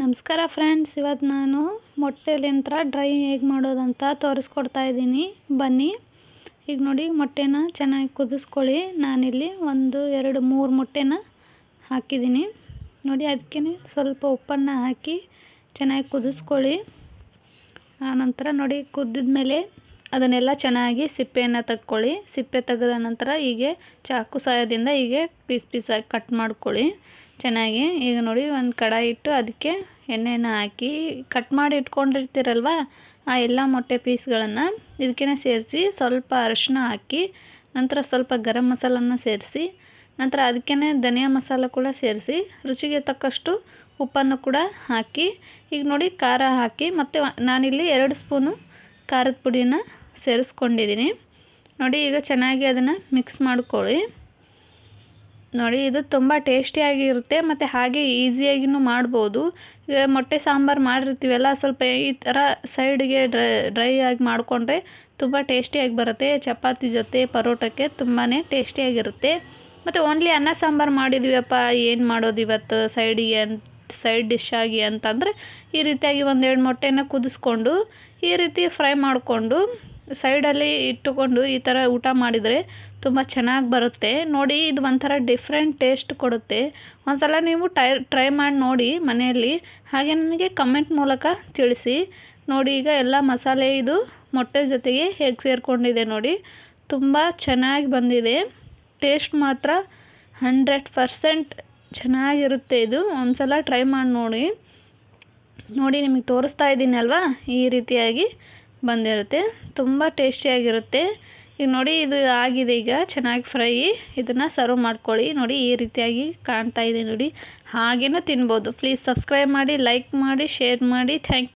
ನಮಸ್ಕಾರ ಫ್ರೆಂಡ್ಸ್, ಇವತ್ತು ನಾನು ಮೊಟ್ಟೆಲಿಂತ ಡ್ರೈ ಹೇಗೆ ಮಾಡೋದಂತ ತೋರಿಸ್ಕೊಡ್ತಾ ಇದ್ದೀನಿ. ಬನ್ನಿ. ಈಗ ನೋಡಿ, ಮೊಟ್ಟೆನ ಚೆನ್ನಾಗಿ ಕುದಿಸ್ಕೊಳ್ಳಿ. ನಾನಿಲ್ಲಿ ಒಂದು ಎರಡು ಮೂರು ಮೊಟ್ಟೆನ ಹಾಕಿದ್ದೀನಿ. ನೋಡಿ ಅದಕ್ಕೆ ಸ್ವಲ್ಪ ಉಪ್ಪನ್ನು ಹಾಕಿ ಚೆನ್ನಾಗಿ ಕುದಿಸ್ಕೊಳ್ಳಿ. ಆನಂತರ ನೋಡಿ ಕುದ್ದಿದ ಮೇಲೆ ಅದನ್ನೆಲ್ಲ ಚೆನ್ನಾಗಿ ಸಿಪ್ಪೆಯನ್ನು ತಕ್ಕೊಳ್ಳಿ. ಸಿಪ್ಪೆ ತೆಗೆದ ನಂತರ ಹೀಗೆ ಚಾಕು ಸಹಾಯದಿಂದ ಹೀಗೆ ಪೀಸ್ ಪೀಸಾಗಿ ಕಟ್ ಮಾಡ್ಕೊಳ್ಳಿ. ಚೆನ್ನಾಗಿ. ಈಗ ನೋಡಿ ಒಂದು ಕಡಾಯಿ ಇಟ್ಟು ಅದಕ್ಕೆ ಎಣ್ಣೆನ ಹಾಕಿ. ಕಟ್ ಮಾಡಿ ಇಟ್ಕೊಂಡಿರ್ತೀರಲ್ವ? ಆ ಎಲ್ಲ ಮೊಟ್ಟೆ ಪೀಸ್ಗಳನ್ನು ಇದಕ್ಕೆ ಸೇರಿಸಿ ಸ್ವಲ್ಪ ಅರಶಿನ ಹಾಕಿ, ನಂತರ ಸ್ವಲ್ಪ ಗರಂ ಮಸಾಲನ್ನು ಸೇರಿಸಿ, ನಂತರ ಅದಕ್ಕೇ ಧನಿಯಾ ಮಸಾಲ ಕೂಡ ಸೇರಿಸಿ, ರುಚಿಗೆ ತಕ್ಕಷ್ಟು ಉಪ್ಪನ್ನು ಕೂಡ ಹಾಕಿ. ಈಗ ನೋಡಿ ಖಾರ ಹಾಕಿ, ಮತ್ತು ನಾನಿಲ್ಲಿ ಎರಡು ಸ್ಪೂನು ಖಾರದ ಪುಡಿನ ಸೇರಿಸ್ಕೊಂಡಿದ್ದೀನಿ. ನೋಡಿ, ಈಗ ಚೆನ್ನಾಗಿ ಅದನ್ನು ಮಿಕ್ಸ್ ಮಾಡ್ಕೊಳ್ಳಿ. ನೋಡಿ, ಇದು ತುಂಬ ಟೇಸ್ಟಿಯಾಗಿರುತ್ತೆ ಮತ್ತು ಹಾಗೆ ಈಸಿಯಾಗಿಯೂ ಮಾಡ್ಬೋದು. ಈಗ ಮೊಟ್ಟೆ ಸಾಂಬಾರು ಮಾಡಿರ್ತೀವಲ್ಲ, ಸ್ವಲ್ಪ ಈ ಥರ ಸೈಡ್ಗೆ ಡ್ರೈ ಡ್ರೈ ಆಗಿ ಮಾಡಿಕೊಂಡ್ರೆ ತುಂಬ ಟೇಸ್ಟಿಯಾಗಿ ಬರುತ್ತೆ. ಚಪಾತಿ ಜೊತೆ, ಪರೋಟಕ್ಕೆ ತುಂಬಾ ಟೇಸ್ಟಿಯಾಗಿರುತ್ತೆ ಮತ್ತು ಓನ್ಲಿ ಅನ್ನ ಸಾಂಬಾರು ಮಾಡಿದ್ವಿಯಪ್ಪ, ಏನು ಮಾಡೋದು ಇವತ್ತು? ಸೈಡಿಗೆ ಅಂತ ಸೈಡ್ ಡಿಶ್ ಆಗಿ ಅಂತಂದರೆ ಈ ರೀತಿಯಾಗಿ ಒಂದೆರಡು ಮೊಟ್ಟೆನ ಕುದಿಸ್ಕೊಂಡು ಈ ರೀತಿ ಫ್ರೈ ಮಾಡಿಕೊಂಡು ಸೈಡಲ್ಲಿ ಇಟ್ಟುಕೊಂಡು ಈ ಥರ ಊಟ ಮಾಡಿದರೆ ತುಂಬ ಚೆನ್ನಾಗಿ ಬರುತ್ತೆ. ನೋಡಿ, ಇದು ಒಂಥರ ಡಿಫ್ರೆಂಟ್ ಟೇಸ್ಟ್ ಕೊಡುತ್ತೆ. ಒಂದ್ಸಲ ನೀವು ಟೈ ಟ್ರೈ ಮಾಡಿ ನೋಡಿ ಮನೆಯಲ್ಲಿ. ಹಾಗೆ ನನಗೆ ಕಮೆಂಟ್ ಮೂಲಕ ತಿಳಿಸಿ. ನೋಡಿ, ಈಗ ಎಲ್ಲ ಮಸಾಲೆ ಇದು ಮೊಟ್ಟೆ ಜೊತೆಗೆ ಹೇಗೆ ಸೇರಿಕೊಂಡಿದೆ ನೋಡಿ. ತುಂಬ ಚೆನ್ನಾಗಿ ಬಂದಿದೆ. ಟೇಸ್ಟ್ ಮಾತ್ರ ಹಂಡ್ರೆಡ್ ಪರ್ಸೆಂಟ್ ಚೆನ್ನಾಗಿರುತ್ತೆ ಇದು. ಒಂದ್ಸಲ ಟ್ರೈ ಮಾಡಿ ನೋಡಿ. ನೋಡಿ, ನಿಮಗೆ ತೋರಿಸ್ತಾ ಇದ್ದೀನಿ ಅಲ್ವಾ? ಈ ರೀತಿಯಾಗಿ. ಬಂದಿರುತ್ತೆ. ತುಂಬ ಟೇಸ್ಟಿಯಾಗಿರುತ್ತೆ ಈಗ ನೋಡಿ ಇದು ಆಗಿದೆ ಈಗ, ಚೆನ್ನಾಗಿ ಫ್ರೈ ಇದನ್ನು ಸರ್ವ್ ಮಾಡ್ಕೊಳ್ಳಿ. ನೋಡಿ ಈ ರೀತಿಯಾಗಿ ಕಾಣ್ತಾ ಇದೆ ನೋಡಿ. ಹಾಗೇನೂ ತಿನ್ಬೋದು. ಪ್ಲೀಸ್ ಸಬ್ಸ್ಕ್ರೈಬ್ ಮಾಡಿ ಲೈಕ್ ಮಾಡಿ ಶೇರ್ ಮಾಡಿ. ಥ್ಯಾಂಕ್